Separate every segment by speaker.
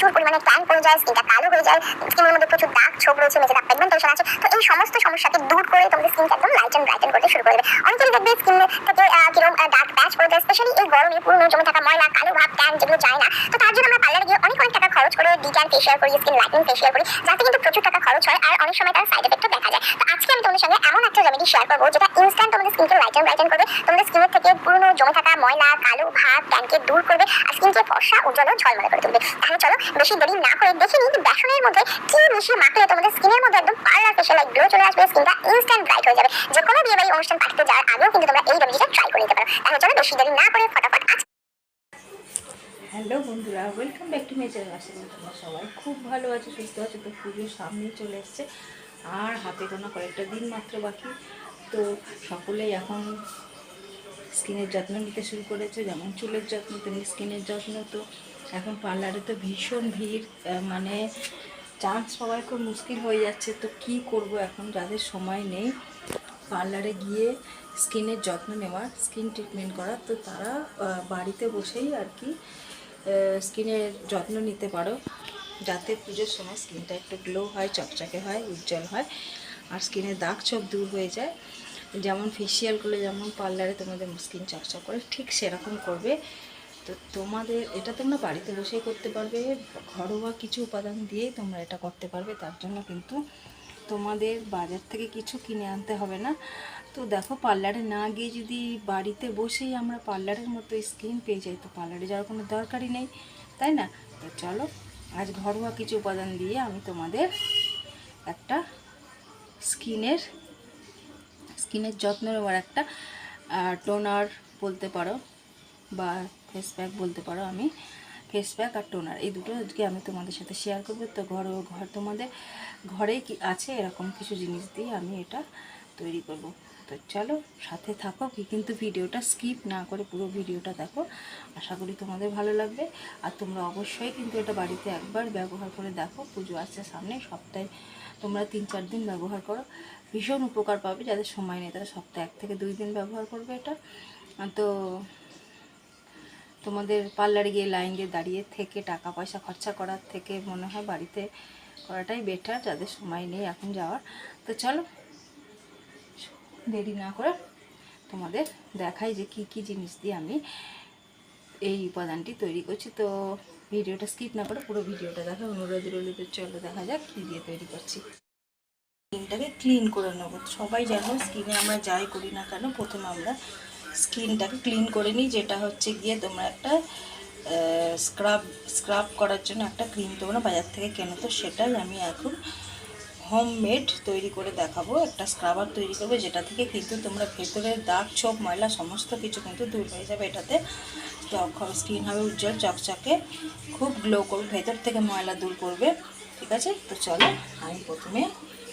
Speaker 1: প্রচুর পরিমাণে ট্যান পড়ে যায় স্কিনটা কালো হয়ে যায় স্কিনের মধ্যে প্রচুর দাগ ছোপ রয়েছে মেঝে দাগ পিগমেন্টেশন আছে। তো এই সমস্ত সমস্যাকে দূর করে তোমাদের স্কিনকে একদম লাইট অ্যান্ড ব্রাইটেন করতে শুরু করে দেবে। অনেকেরই দেখবে স্কিন থেকে কীরকম ডার্ক প্যাচ পড়ে যায় স্পেশালি এই গরমে পুরনো জমে থাকা ময়লা, কালো ভাব ট্যান যেগুলো যায় না। তো তার জন্য আমরা পার্লারে গিয়ে অনেক অনেক টাকা খরচ করে ডিট্যান ফেশিয়াল করি স্কিন লাইটেনিং ফেশিয়াল করি, যাতে কিন্তু প্রচুর টাকা খরচ হয় আর অনেক সময় তার সাইড এফেক্টও দেখা যায়। তো আজকে আমি তোমাদের সঙ্গে এমন একটা রেমেডি শেয়ার করব, যেটা ইনস্ট্যান্ট তোমাদের স্কিনকে লাইট অ্যান্ড ব্রাইটেন করবে, তোমাদের স্কিনের থেকে পুরনো জমে থাকা ময়লা, কালো ভাব ট্যানকে দূর করবে, আর স্কিনকে ফর্সা, উজ্জ্বল ঝলমলে করে তুলবে। তাহলে চলো বেশি দেরি না করে দেখে যে বেসনের মধ্যে কি মিশিয়ে মাখলে তোমাদের স্কিনের মধ্যে একদম পার্লার ফেশিয়াল লাইক গ্লো চলে আসবে স্কিনটা ইনস্ট্যান্ট ব্রাইট হয়ে যাবে। যে কোনো বিয়ে বাড়ি অনুষ্ঠান পাঠিয়ে যাওয়ার আগেও কিন্তু তোমরা এই রেমেডিটা ট্রাই করে নিতে পারো। তাহলে চলো বেশি দেরি না করে ফটাফট আজ
Speaker 2: হ্যালো বন্ধুরা welcome back to my channel তোমরা সবাই খুব ভালো আছো, সুস্থ আছো। তো পুজোর সামনেই চলে এসছে। আর হাতে গোনা কয়েকটা দিন মাত্র বাকি। তো সকলেই এখন স্কিনের যত্ন নিতে শুরু করেছে, যেমন চুলের যত্ন, তেমনি স্কিনের যত্ন। তো এখন পার্লারে তো ভীষণ ভিড় মানে চান্স পাওয়ার খুব মুশকিল হয়ে যাচ্ছে। তো কি করব এখন? যাদের সময় নেই, পার্লারে গিয়ে স্কিনের যত্ন নেওয়া স্কিন ট্রিটমেন্ট করা, তো তারা বাড়িতে বসেই আর কি স্কিনের যত্ন নিতে পারো। যাতে পুজোর সময় স্কিনটা একটু গ্লো হয়, চকচকে হয়, উজ্জ্বল হয়, আর স্কিনের দাগ ছোপ দূর হয়ে যায়। যেমন ফেসিয়াল করলে যেমন পার্লারে তোমাদের স্কিন চকচক করে, ঠিক সেরকম করবে। তো তোমাদের, এটা তোমরা বাড়িতে বসেই করতে পারবে, ঘরোয়া কিছু উপাদান দিয়েই তোমরা এটা করতে পারবে, তার জন্য কিন্তু তোমাদের বাজার থেকে কিছু কিনে আনতে হবে না। তো দেখো, পার্লারে না গিয়ে যদি বাড়িতে বসেই আমরা পার্লারের মতো স্কিন পেয়ে যাই, তো পার্লারে যাওয়ার কোনো দরকারই নেই, তাই না? তো চলো, আজ ঘরোয়া কিছু উপাদান দিয়ে আমি তোমাদের একটা স্কিনের স্কিনের যত্ন নেওয়ার একটা টোনার বলতে পারো, বা ফেস প্যাক বলতে পারো আমি ফেস প্যাক আর টোনার এই দুটো আজকে আমি তোমাদের সাথে শেয়ার করব। তো ঘর ঘর তোমাদের ঘরে কি আছে এরকম কিছু জিনিস দিয়ে আমি এটা তৈরি করব। তো চলো সাথে থাকো কিন্তু ভিডিওটা স্কিপ না করে পুরো ভিডিওটা দেখো। আশা করি তোমাদের ভালো লাগবে। আর তোমরা অবশ্যই কিন্তু এটা বাড়িতে একবার ব্যবহার করে দেখো। পুজো আসছে সামনে, সপ্তাহে তোমরা তিন চার দিন ব্যবহার করো। ভীষণ উপকার পাবে যাদের সময় নেই তারা সপ্তাহে এক থেকে দুই দিন ব্যবহার করবে এটা। তো তোমাদের পার্লারে গিয়ে লাইন দিয়ে দাঁড়িয়ে থেকে টাকা পয়সা খরচা করার থেকে মনে হয় বাড়িতে করাটাই বেটার যাদের সময় নেই এখন যাওয়ার। তো চলো, দেরি না করে তোমাদের দেখাই যে কি কি জিনিস দিয়ে আমি এই উপাদানটি তৈরি করছি। তো ভিডিওটা স্কিপ না করে পুরো ভিডিওটা দেখা অনুরোধ রইল চলো দেখা যাক কী দিয়ে তৈরি করছি। স্কিনটাকে ক্লিন করে নেব। সবাই জানো স্কিনে আমরা যাই করি না কেন, প্রথমে আমরা স্কিনটাকে ক্লিন করে নিই, যেটা হচ্ছে গিয়ে তোমরা একটা স্ক্রাব স্ক্রাব করার জন্য একটা ক্রিম তোমরা বাজার থেকে কেনো। তো সেটাই আমি এখন হোমমেড তৈরি করে দেখাবো, একটা স্ক্রাবার তৈরি করবে, যেটা থেকে কিন্তু তোমরা ভেতরের দাগ, ছোপ, ময়লা সমস্ত কিছু কিন্তু দূর হয়ে যাবে এটাতে। স্কিন হবে উজ্জ্বল, চকচকে, খুব গ্লো করবে, ভেতর থেকে ময়লা দূর করবে, ঠিক আছে? তো চলো, আমি প্রথমে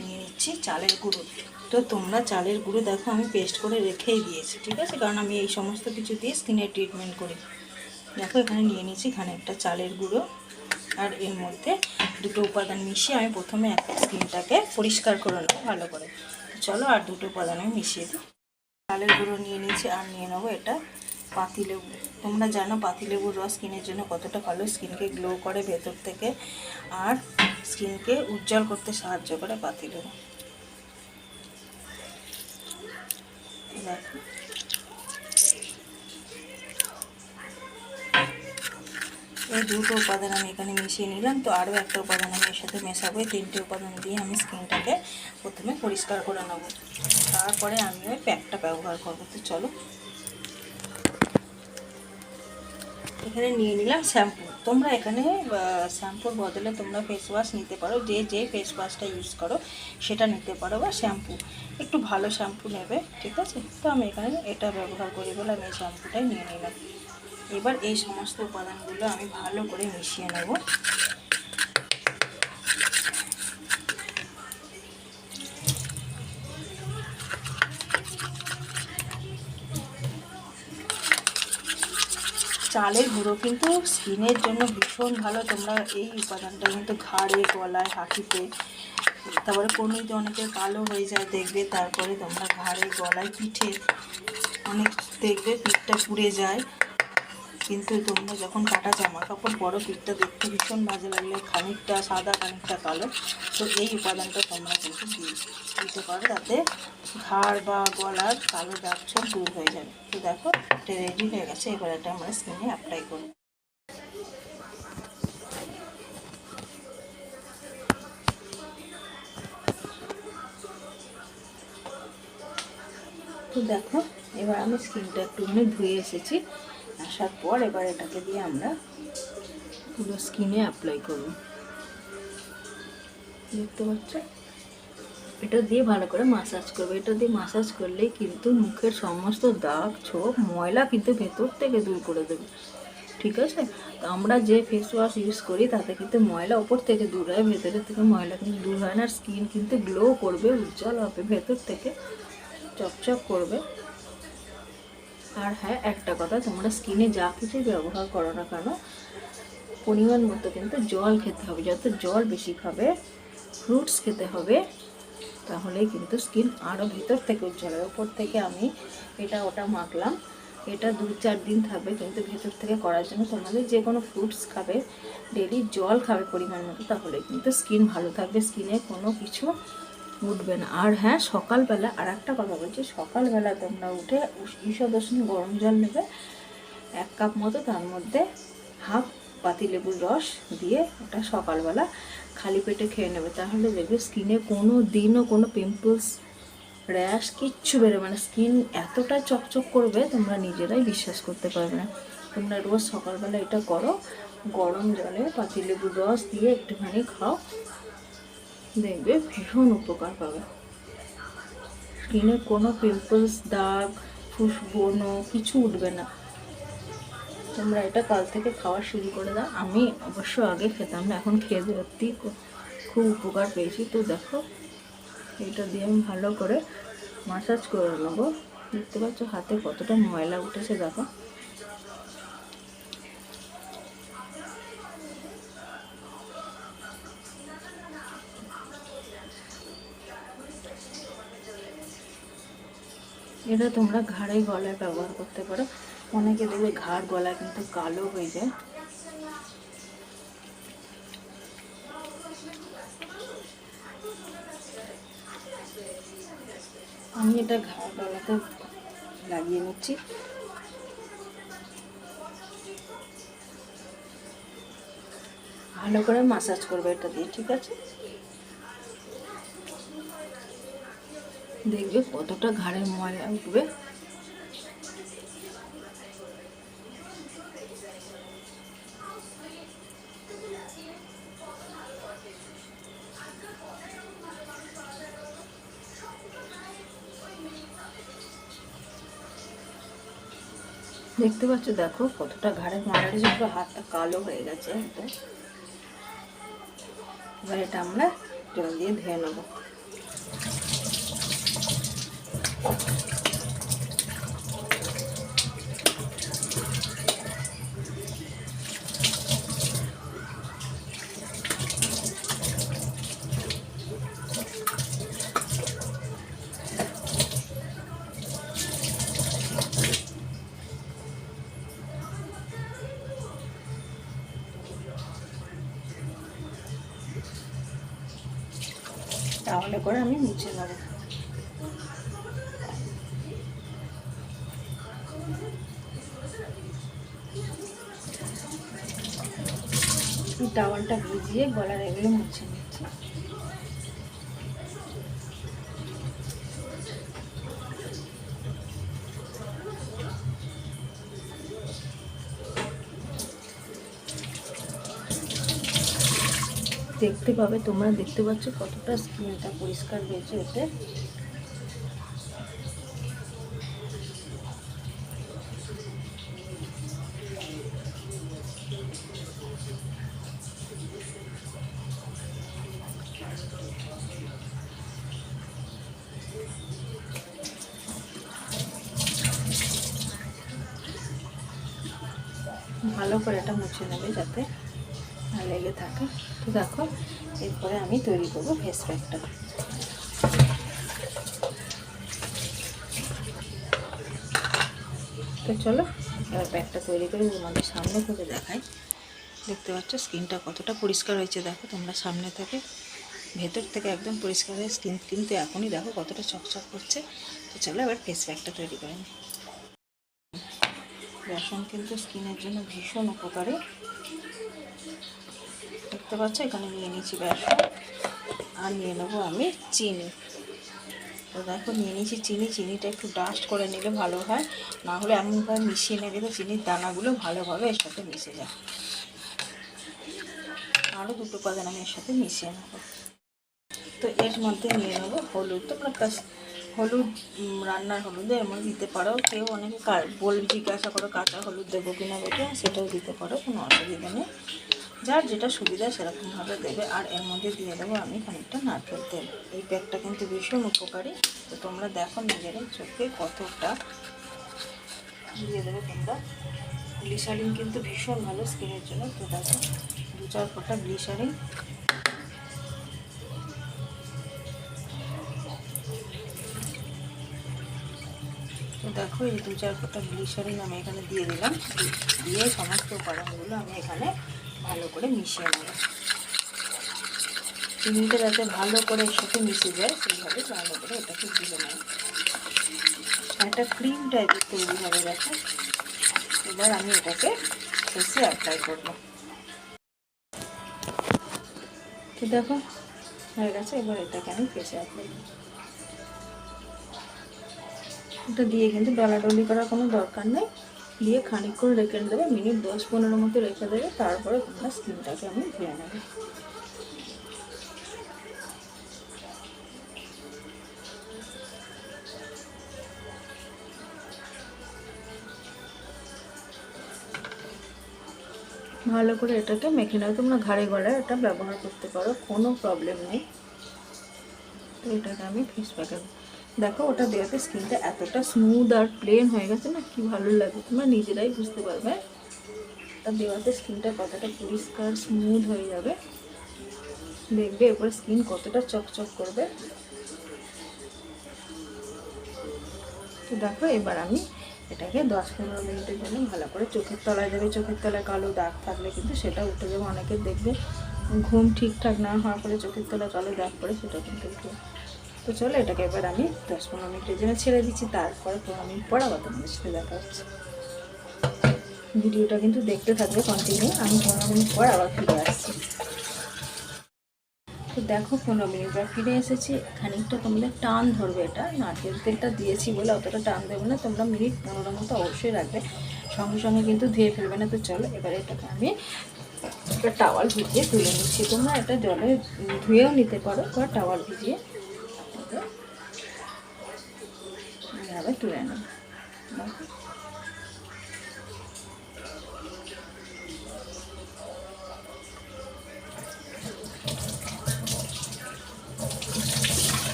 Speaker 2: নিয়ে নিচ্ছি চালের গুঁড়ো। তো তোমরা চালের গুঁড়ো দেখো, আমি পেস্ট করে রেখেই দিয়েছি, ঠিক আছে? কারণ আমি এই সমস্ত কিছু দিয়ে স্কিনের ট্রিটমেন্ট করি। দেখো, এখানে নিয়ে নিয়েছি এখানে একটা চালের গুঁড়ো। আর এর মধ্যে দুটো উপাদান মিশিয়ে আমি প্রথমে একটা স্কিনটাকে পরিষ্কার করে নেব ভালো করে। চলো, আর দুটো উপাদান আমি মিশিয়ে দিই। চালের গুঁড়ো নিয়ে নিয়েছি, আর নিয়ে নেব এটা পাতিলেবু তোমরা জানো পাতিলেবুর রস স্কিনের জন্য কতটা ভালো, স্কিনকে গ্লো করে ভেতর থেকে, আর স্কিনকে উজ্জ্বল করতে সাহায্য করে পাতিলেবু এই দুটো উপাদান আমি এখানে মিশিয়ে নিলাম, তো আরও একটা উপাদান আমি এর সাথে মেশাবো। তিনটে উপাদান দিয়ে আমি স্কিনটাকে প্রথমে পরিষ্কার করে নেব। তারপরে আমি ওই প্যাকটা ব্যবহার করব। তো চলো এখানে নিয়ে নিলাম শ্যাম্পু। তোমরা এখানে শ্যাম্পুর বদলে তোমরা ফেস ওয়াশ নিতে পারো। যে যে ফেস ওয়াশটা ইউজ করো, সেটা নিতে পারো বা শ্যাম্পু। একটু ভালো শ্যাম্পু নেবে, ঠিক আছে? তো আমি এখানে এটা ব্যবহার করি বলে আমি এই শ্যাম্পুটাই নিয়ে নিলাম। এবার এই সমস্ত উপাদানগুলো আমি ভালো করে মিশিয়ে নেব। চালের গুঁড়ো, কিন্তু স্কিনের জন্য ভীষণ ভালো। তোমরা এই উপাদানটা কিন্তু ঘাড়ে, গলায়, হাঁটিতে, তারপরে কোনোতে অনেকে কালো হয়ে যায়, দেখবে। তারপরে তোমরা ঘাড়ে, গলায়, পিঠে অনেক দেখবে, পিঠটা পুড়ে যায়। কিন্তু তোমরা যখন কাটা জামা কাপড় বড় পিঠটা দেখতে ভীষণ বাজে লাগলে। খানিকটা সাদা, খানিকটা কালো। তো এই উপাদানটা তোমরা কিন্তু দিয়ে দিতে পারো তাতে ঘাড় বা গলার কালো দাগ ছোপ দূর হয়ে যাবে তো দেখো, এটা রেডি হয়ে গেছে। এবার এটা আমরা স্কিনে অ্যাপ্লাই করব। তো দেখো, এবার আমি স্কিনটা একটুখানি ধুয়ে এসেছি। আসার পর এবার এটাকে দিয়ে আমরা পুরো স্কিনে অ্যাপ্লাই করব। দেখতে পাচ্ছ? এটা দিয়ে ভালো করে মাসাজ করবে। এটা দিয়ে মাসাজ করলেই কিন্তু মুখের সমস্ত দাগ, ছোপ, ময়লা কিন্তু ভেতর থেকে দূর করে দেবে। ঠিক আছে? তো আমরা যে ফেস ওয়াশ ইউজ করি, তাতে কিন্তু ময়লা ওপর থেকে দূর হয়, ভেতরের থেকে ময়লা কিন্তু দূর হয় না। স্কিন কিন্তু গ্লো করবে, উজ্জ্বল হবে, ভেতর থেকে চকচক করবে। আর হ্যাঁ একটা কথা, তোমরা স্কিনে যা কিছুই ব্যবহার করো না কেন, পরিমাণ মতো কিন্তু জল খেতে হবে। যত জল বেশি খাবে ফ্রুটস খেতে হবে, তাহলেই কিন্তু স্কিন আরও ভেতর থেকে উজ্জ্বল হবে। ওপর থেকে আমি এটা ওটা মাখলাম, এটা দু চার দিন থাকবে কিন্তু ভেতর থেকে করার জন্য। তোমাদের যে কোনো ফ্রুটস খাবে ডেলি জল খাবে পরিমাণ মতো, তাহলে কিন্তু স্কিন ভালো থাকবে। স্কিনে কোনো কিছু উঠবে না। আর হ্যাঁ সকালবেলা আর একটা কথা বলছি, সকালবেলা তোমরা উঠে ঈষদর্শন গরম জল নেবে, এক কাপ মতো, তার মধ্যে হাফ পাতিলেবুর রস দিয়ে ওটা সকালবেলা খালি পেটে খেয়ে নেবে। তাহলে দেখবে স্কিনে কোনো দিনও কোনো পিম্পলস, র্যাশ কিচ্ছু বেরোবে না। স্কিন এতটা চকচক করবে, তোমরা নিজেরাই বিশ্বাস করতে পারবে না। তোমরা রোজ সকালবেলা এটা করো, গরম জলে পাতিলেবুর রস দিয়ে একটুখানি খাও। দেখবে ভীষণ উপকার পাবে স্কিনে কোনো পিম্পলস দাগ ফুসবোনো কিছু উঠবে না তোমরা এটা কাল থেকে খাওয়া শুরু করে দাও আমি অবশ্য আগে খেতাম না এখন খেয়ে সত্যি খুব উপকার পেয়েছি তো দেখো এটা দিয়ে আমি ভালো করে মাসাজ করে নেব দেখতে পাচ্ছ হাতে কতটা ময়লা উঠেছে দেখো এটা তোমরা ঘাড়ে গলায় ব্যবহার করতে পারো। অনেকে দেখবে ঘাড় গলা কিন্তু কালো হয়ে যায়। আমি এটা ঘাড় গলাতে লাগিয়ে নিচ্ছি। ভালো করে মাসাজ করবে এটা দিয়ে, ঠিক আছে? দেখবে কতটা ঘাড়ের ময়লা উঠবে। দেখতে পাচ্ছ, দেখো কতটা ময়লা উঠেছে, পুরো হাতটা কালো হয়ে গেছে এবার এটা আমরা জল দিয়ে ধুয়ে নেব। তাহলে করে আমি মুছে নেব টাওয়ালটা ভিজিয়ে গলার এগুলো মুছে নিচ্ছি। দেখতে পাবে তোমরা, দেখতে পাচ্ছ কতটা স্কিনটা পরিষ্কার হয়েছে ওতে ভালো করে এটা মুছে নেবে যাতে না লেগে থাকে। তো দেখো, এরপরে আমি তৈরি করব ফেস প্যাকটা তো চলো, এবার প্যাকটা তৈরি করে তোমাদের সামনে থেকে দেখাই। দেখতে পাচ্ছ, স্কিনটা কতটা পরিষ্কার হয়েছে দেখো, তোমরা সামনে থেকে, ভেতর থেকে একদম পরিষ্কার হয়ে স্কিন কিন্তু এখনই দেখো কতটা চকচক করছে। তো চলো এবার ফেস প্যাকটা তৈরি করে নিই। বেসন কিন্তু স্কিনের জন্য ভীষণ উপকারী। দেখতে পাচ্ছ, এখানে নিয়ে নিয়েছি বেসন আর নিয়ে নেব আমি চিনি। তো দেখো, নিয়ে নিয়েছি চিনি। চিনিটা একটু ডাস্ট করে নিলে ভালো হয়। না হলে এমনভাবে মিশিয়ে নেবে তো চিনির দানাগুলো ভালোভাবে এর সাথে মিশে যায়। আরও দুটো উপাদান আমি এর সাথে মিশিয়ে নেব। তো এর মধ্যে নিয়ে নেব হলুদ। তোমরা হলুদ রান্নার হলুদে মধ্যে দিতে পারো। কেউ অনেকে বলবে জিজ্ঞাসা করো কাঁচা হলুদ দেবো কিনা বেটে সেটাও দিতে পারো, কোনো অসুবিধা নেই। যার যেটা সুবিধা সেরকমভাবে দেবে, আর এর মধ্যে দিয়ে দেবো আমি খানিকটা নারকেল তেল। এই প্যাকটা কিন্তু ভীষণ উপকারী। তো তোমরা দেখো নিজেরাই চোখে কতটা দিয়ে দেবে তোমরা। গ্লিসারিন কিন্তু ভীষণ ভালো স্কিনের জন্য। তো দেখো দু চার ফোঁটা গ্লিসারিন। দেখো, এই দু চার ফোটা গ্লিসারিন আমি এখানে দিয়ে দিলাম। দিয়ে সমস্ত উপাদানগুলো আমি এখানে ভালো করে মিশিয়ে নেব। চিনিটা যাতে ভালো করে সাথে মিশে যায়, সেইভাবে ভালো করে এটাকে দিয়ে নেব। একটা ক্রিম টাইপের তৈরি হবে, দেখো। এবার আমি এটাকে ফেসে অ্যাপ্লাই করব। তো দেখো, হয়ে গেছে, এবার এটাকে আমি ফেসে অ্যাপ্লাই এটা দিয়ে কিন্তু ডলাডলি করার কোনো দরকার নেই। দিয়ে খানিকক্ষণ রেখে দেবে, মিনিট দশ পনেরো মতো রেখে দেবে, তারপরে তোমরা স্কিনটাকে আমি ধুয়ে নেবে। ভালো করে এটাকে মেখে নেবে তোমরা ঘাড়ে গড়ায় এটা ব্যবহার করতে পারো, কোনো প্রবলেম নেই। তো এটাকে আমি ফেস প্যাকে দেখো, ওটা দেওয়াতে স্কিনটা এতটা স্মুথ আর প্লেন হয়ে গেছে না, কি ভালো লাগে তোমরা নিজেরাই বুঝতে পারবে। ওটা দেওয়াতে স্কিনটা কতটা পরিষ্কার স্মুথ হয়ে যাবে। দেখবে, এরপরে স্কিন কতটা চকচক করবে। তো দেখো, এবার আমি এটাকে দশ পনেরো মিনিটের জন্য ভালো করে চোখের তলায় দেবে। চোখের তলায় কালো দাগ থাকলে কিন্তু সেটা উঠে যাবে। অনেকে দেখবে ঘুম ঠিকঠাক না হওয়ার পরে চোখের তলায় কালো দাগ পড়ে সেটা কিন্তু উঠে তো চলো, এটাকে এবার আমি দশ পনেরো মিনিটের জন্য ছেড়ে দিচ্ছি। তারপরে পনেরো মিনিট পর আবার তোমাদের সাথে দেখা হচ্ছে। ভিডিওটা কিন্তু দেখতে থাকবে কন্টিনিউ আমি পনেরো মিনিট পর আবার ফিরে আসছি। তো দেখো, পনেরো মিনিট পর ফিরে এসেছি। খানিকটা তোমাদের টান ধরবে এটা। নারকেল তেলটা দিয়েছি বলে অতটা টান দেবে না। তোমরা মিনিট পনেরো মতো অবশ্যই রাখবে। সঙ্গে সঙ্গে কিন্তু ধুয়ে ফেলবে না তো চলো, এবার এটাকে আমি একটা টাওয়াল ভিজিয়ে তুলে নিচ্ছি। তোমরা এটা জলে ধুয়েও নিতে পারো বা টাওয়াল ভিজিয়ে। এভাবে তুলে নেব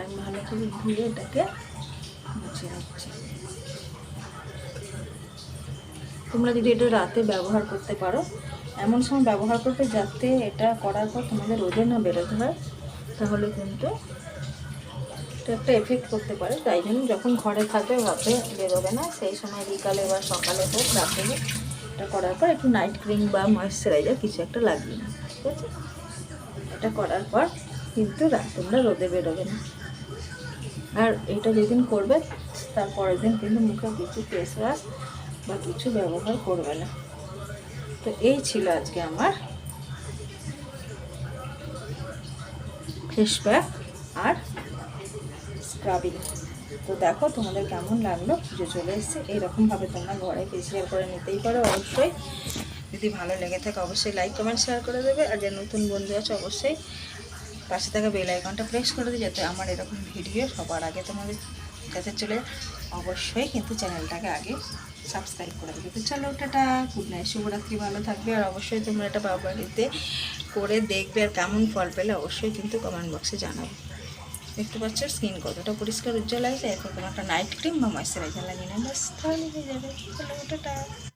Speaker 2: আমি ভালো করে ধুয়ে এটাকে মুছে রাখছি। তোমরা যদি এটা রাতে ব্যবহার করতে পারো, এমন সময় ব্যবহার করবে যাতে এটা করার পর তোমাদের রোদে না বেরোতে হয় তাহলে কিন্তু একটা এফেক্ট করতে পারে। তাই জন্য যখন ঘরে থাকবে ভাবে বেরোবে না, সেই সময় বিকালে বা সকালে হোক, রাতে হোক, এটা করার পর একটু নাইট ক্রিম বা ময়েশ্চারাইজার কিছু একটা লাগিয়ে না ঠিক আছে? এটা করার পর কিন্তু তোমরা রোদে বেরোবে না। আর এটা যেদিন করবে, তার পরের দিন কিন্তু মুখে কিছু ফেস ওয়াশ বা কিছু ব্যবহার করবে না। তো এই ছিল আজকে আমার ফেস প্যাক আর স্ক্রাবিং তো দেখো তোমাদের কেমন লাগল? পুজো চলে এসছে। এইরকমভাবে তোমরা ঘরে ফেসিয়াল করে নিতেই পারো অবশ্যই। যদি ভালো লেগে থাকে অবশ্যই লাইক কমেন্ট শেয়ার করে দেবে। আর যে নতুন বন্ধু আছে অবশ্যই পাশে থাকা বেল আইকনটা প্রেস করে দিই যাতে আমার এরকম ভিডিও সবার আগে তোমাদের কাছে চলে অবশ্যই কিন্তু চ্যানেলটাকে আগে সাবস্ক্রাইব করে দেবে। তো চলো, টাটা। গুড নাইট শুভরাত্রি। ভালো থাকবে। আর অবশ্যই তোমরা এটা বাড়িতে করে দেখবে আর কেমন ফল পেলে অবশ্যই কিন্তু কমেন্ট বক্সে জানাবে। দেখতে পাচ্ছ স্কিন কতটা পরিষ্কার, উজ্জ্বল আছে এখন তোমার একটা নাইট ক্রিম বা ময়শ্চারাইজার লাগিয়ে ব্যাস তাহলে হয়ে যাবে।